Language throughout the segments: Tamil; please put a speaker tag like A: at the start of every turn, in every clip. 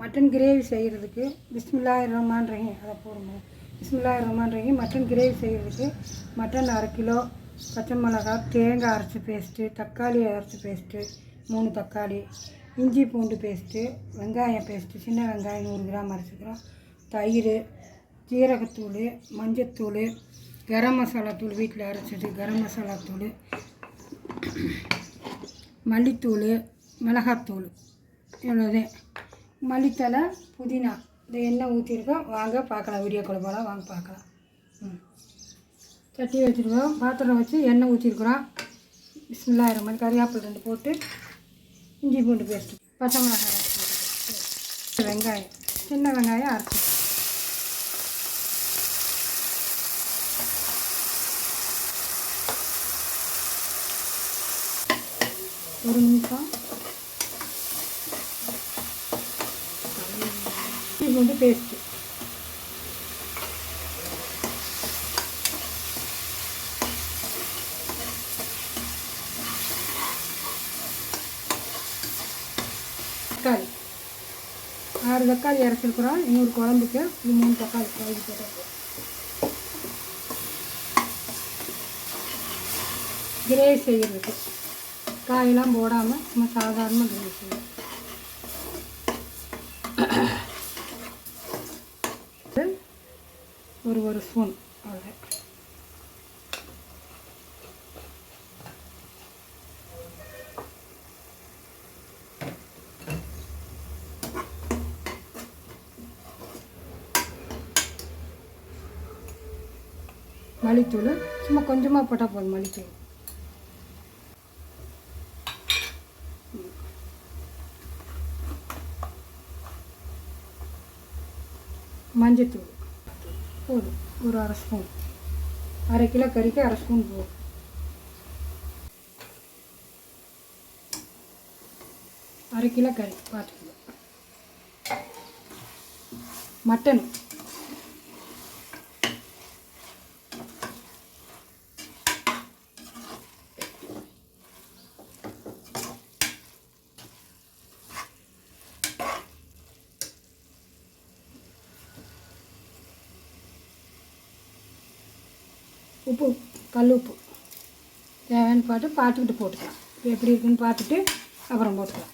A: மட்டன் கிரேவி செய்கிறதுக்கு பிஸ்மில்லா ரஹ்மான் ரஹீம் அதை போடுங்க. பிஸ்மில்லா ரஹ்மான் ரஹீம் மட்டன் கிரேவி செய்கிறதுக்கு மட்டன் அரை கிலோ பச்சை மிளகாய் தேங்காய் அரைச்சி பேஸ்ட்டு தக்காளி அரைச்சி பேஸ்ட்டு மூணு தக்காளி இஞ்சி பூண்டு பேஸ்ட்டு வெங்காயம் பேஸ்ட்டு சின்ன வெங்காயம் நூறு கிராம் அரைச்சிக்கிறோம். தயிர் ஜீரகத்தூள் மஞ்சத்தூள் கரம் மசாலா தூள் வீட்டில் அரைச்சது கரம் மசாலா தூள் மல்லித்தூள் மிளகாத்தூள் இவ்வளோதான் மல்லித்தலை புதினா. இந்த எண்ணெய் ஊற்றிருக்கோம் வாங்க பார்க்கலாம். வீடியோ குழம்பெல்லாம் வாங்க பார்க்கலாம். ம். சட்டி வச்சுருக்கோம். பாத்திரம் வச்சு எண்ணெய் ஊற்றிருக்குறோம் பிஸ்மில்லா மாதிரி கறிவேப்பில் ரெண்டு போட்டு இஞ்சி பூண்டு பேஸ்ட்டு பச்சை மிளகாய் அரைச்சி வெங்காயம். சின்ன வெங்காயம் அரைச்சி. ஒரு நிமிஷம். பூண்டு பேஸ்ட்டு தக்காளி. ஆறு தக்காளி இறச்சிருக்குறோம் இன்னொரு குழம்புக்கு இது மூணு தக்காளி குழம்பு போட்டு கிரேவி செய்கிறதுக்கு காயெல்லாம் போடாமல் சும்மா சாதாரணமாக கிரேவி செய்யணும் ஒரு ஒரு ஸ்பூன் அவ்வளோ மல்லித்தூள். சும்மா கொஞ்சமாக போட்டால் போதும் மல்லித்தூள். மஞ்சத்தூள். போதும் ஒரு அரை ஸ்பூன். அரை கிலோ கறிக்கு அரை ஸ்பூன் போதும் அரை கிலோ கறி பார்த்துக்கோங்க மட்டன். உப்பு கல் உப்பு. தேவையான பாட்டு பார்த்துக்கிட்டு போட்டுக்கலாம். இப்போ எப்படி இருக்குன்னு பார்த்துட்டு அப்புறம் போட்டுக்கலாம்.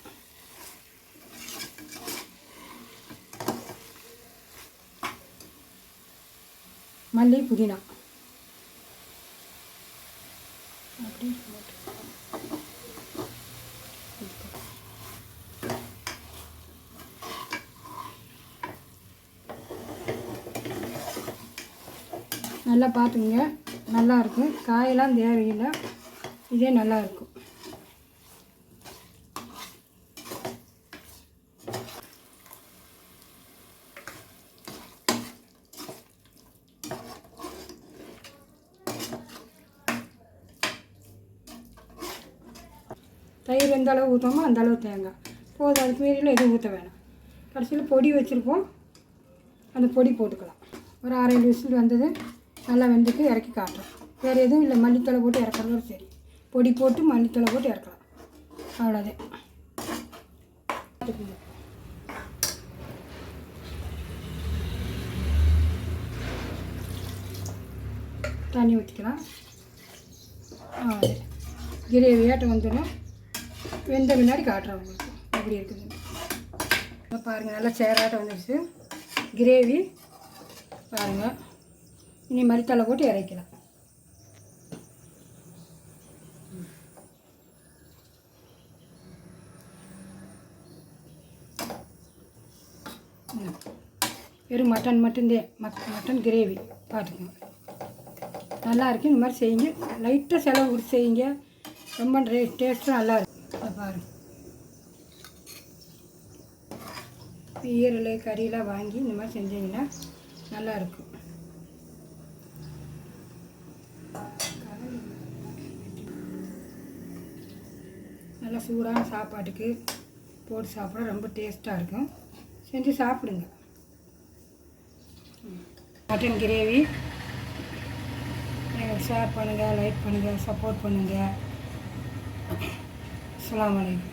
A: மல்லி புதினா. நல்லா பார்த்துங்க நல்லாயிருக்கும் காயெல்லாம் தேவையில்லை. இதே நல்லாயிருக்கும் தயிர் எந்த அளவு ஊற்றோமோ அந்த அளவு தேங்காய். போதும் அதுக்கு மீறியில் எதுவும் ஊற்ற வேணாம். கடைசியில் பொடி வச்சுருப்போம். அந்த பொடி போட்டுக்கலாம். ஒரு அரை விசில் வந்தது. நல்லா வெந்துட்டு இறக்கி காட்டுறோம் வேறு எதுவும் இல்லை. மல்லித்தலை போட்டு இறக்குறதோட சரி பொடி போட்டு மல்லித்தலை போட்டு இறக்கலாம். அவ்வளோதான் தண்ணி ஊற்றிக்கலாம் அவ்வளோதான் கிரேவி வந்துடும். வெந்த முன்னாடி காட்டுறேன் உங்களுக்கு. எப்படி இருக்குது பாருங்கள் நல்லா சேராட்ட வந்துடுச்சு. கிரேவி பாருங்கள் இனி மல்லித்தலை போட்டு இறக்கலாம். வெறும் மட்டன் மட்டும்தான் மட் மட்டன் கிரேவி. பார்த்துக்கோங்க. நல்லா இருக்கு. இந்த மாதிரி செய்யுங்க. லைட்டாக செலவு கொடுத்து செய்யுங்க. ரொம்ப டேஸ்ட்டும் நல்லா இருக்கும் அதை பாருங்க. ஈரல் கறியெல்லாம் வாங்கி இந்த மாதிரி செஞ்சீங்கன்னா நல்லா நல்லா சூடான சாப்பாட்டுக்கு போட்டு சாப்பிட ரொம்ப டேஸ்ட்டாக இருக்கும். செஞ்சு சாப்பிடுங்க. Mutton gravy. ஷேர் பண்ணுங்கள் லைக் பண்ணுங்கள் சப்போர்ட் பண்ணுங்கள் அலாம் வலைக்கம்